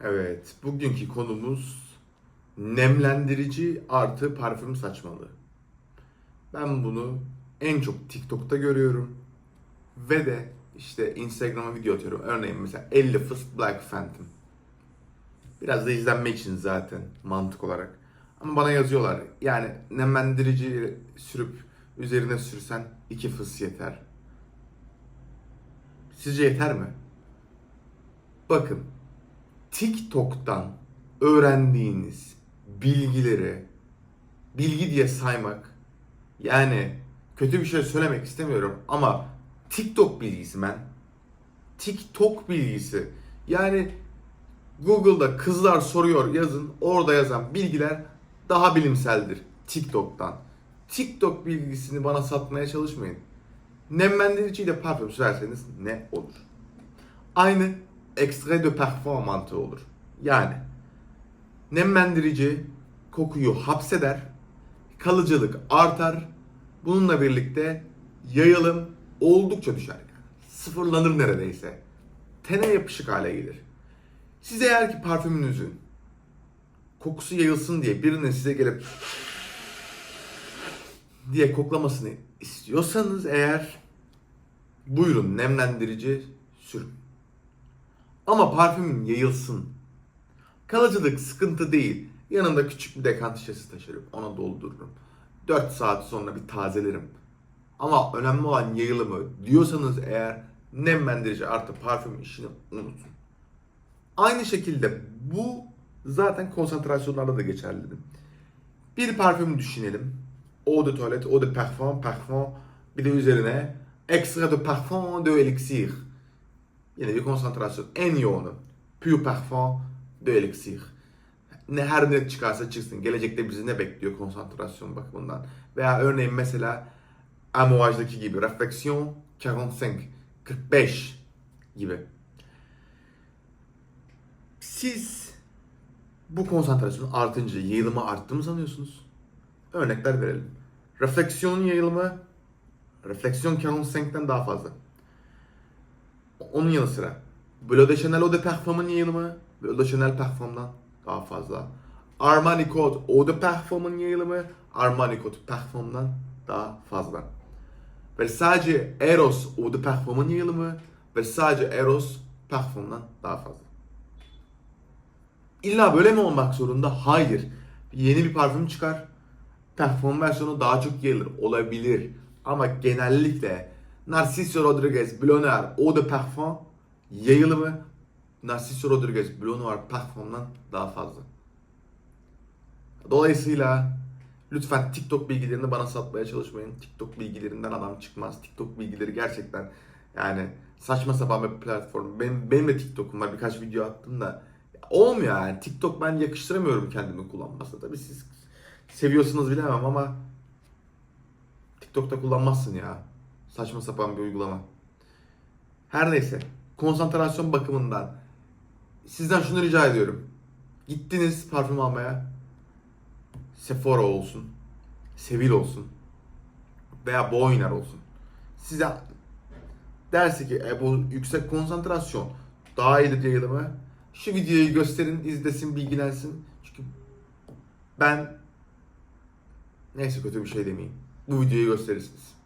Evet, bugünkü konumuz nemlendirici artı parfüm saçmalığı. Ben bunu en çok TikTok'ta görüyorum ve de işte Instagram'a video atıyorum. Örneğin mesela 50 Fıst Black Phantom. Biraz da izlenmek için zaten mantık olarak. Ama bana yazıyorlar yani nemlendirici sürüp üzerine sürsen 2 fıs yeter. Sizce yeter mi? Bakın TikTok'tan öğrendiğiniz bilgileri bilgi diye saymak yani kötü bir şey söylemek istemiyorum ama TikTok bilgisi ben TikTok bilgisi yani Google'da kızlar soruyor yazın orada yazan bilgiler daha bilimseldir TikTok'tan. TikTok bilgisini bana satmaya çalışmayın. Nemlendiriciyle parfüm sürerseniz ne olur? Aynı extrait de parfum mantığı olur. Yani nemlendirici kokuyu hapseder, kalıcılık artar. Bununla birlikte yayılım oldukça düşer. Sıfırlanır neredeyse. Tene yapışık hale gelir. Siz eğer ki parfümünüzün kokusu yayılsın diye birinin size gelip diye koklamasını istiyorsanız eğer buyurun nemlendirici sürün. Ama parfümün yayılsın. Kalıcılık sıkıntı değil. Yanımda küçük bir dekant şişesi taşırım. Ona doldururum. 4 saat sonra bir tazelerim. Ama önemli olan yayılımı diyorsanız eğer nemlendirici artı parfüm işini unutun. Aynı şekilde bu zaten konsantrasyonlarda da geçerlidir. Bir parfüm düşünelim. Eau de toilette, eau de parfum, parfum. Bir de üzerine extrait de parfum de elixir. Bir konsantrasyon. En yoğunu. Pure parfum de elixir. Ne her ne çıkarsa çıksın. Gelecekte bizi ne bekliyor konsantrasyon bakımından. Veya örneğin mesela Amouage'daki gibi. Reflexion 45. 45 gibi. Siz bu konsantrasyon artınca yayılımı arttı mı sanıyorsunuz? Örnekler verelim. Refleksiyon yayılımı refleksiyon 45'ten daha fazla. Onun yanı sıra Bleu de Chanel Eau de Parfum'un yayılımı Bleu de Chanel Parfum'dan daha fazla. Armani Code Eau de Parfum'un yayılımı Armani Code Parfum'dan daha fazla. Ve sadece Eros Eau de Parfum'un yayılımı ve sadece Eros Parfum'dan daha fazla. İlla böyle mi olmak zorunda? Hayır. Yeni bir parfüm çıkar. Parfüm versiyonu daha çok yayılır. Olabilir. Ama genellikle Narciso Rodriguez Bleu Noir Eau de Parfum yayılımı Narciso Rodriguez Bleu Noir Parfum'dan daha fazla. Dolayısıyla lütfen TikTok bilgilerini bana satmaya çalışmayın. TikTok bilgilerinden adam çıkmaz. TikTok bilgileri gerçekten yani saçma sapan bir platform. Benim, benim de TikTok'um var. Birkaç video attım da olmuyor yani. TikTok ben yakıştıramıyorum kendimi kullanmasına. Tabii siz seviyorsunuz bilemem ama TikTok'ta kullanmazsın ya. Saçma sapan bir uygulama. Her neyse. Konsantrasyon bakımından sizden şunu rica ediyorum. Gittiniz parfüm almaya. Sephora olsun. Sevil olsun. Veya Boyner olsun. Size derse ki e, bu yüksek konsantrasyon daha iyidir yayılımı. Şu videoyu gösterin, izlesin, bilgilensin. Çünkü ben neyse kötü bir şey demeyeyim. Bu videoyu gösterirsiniz.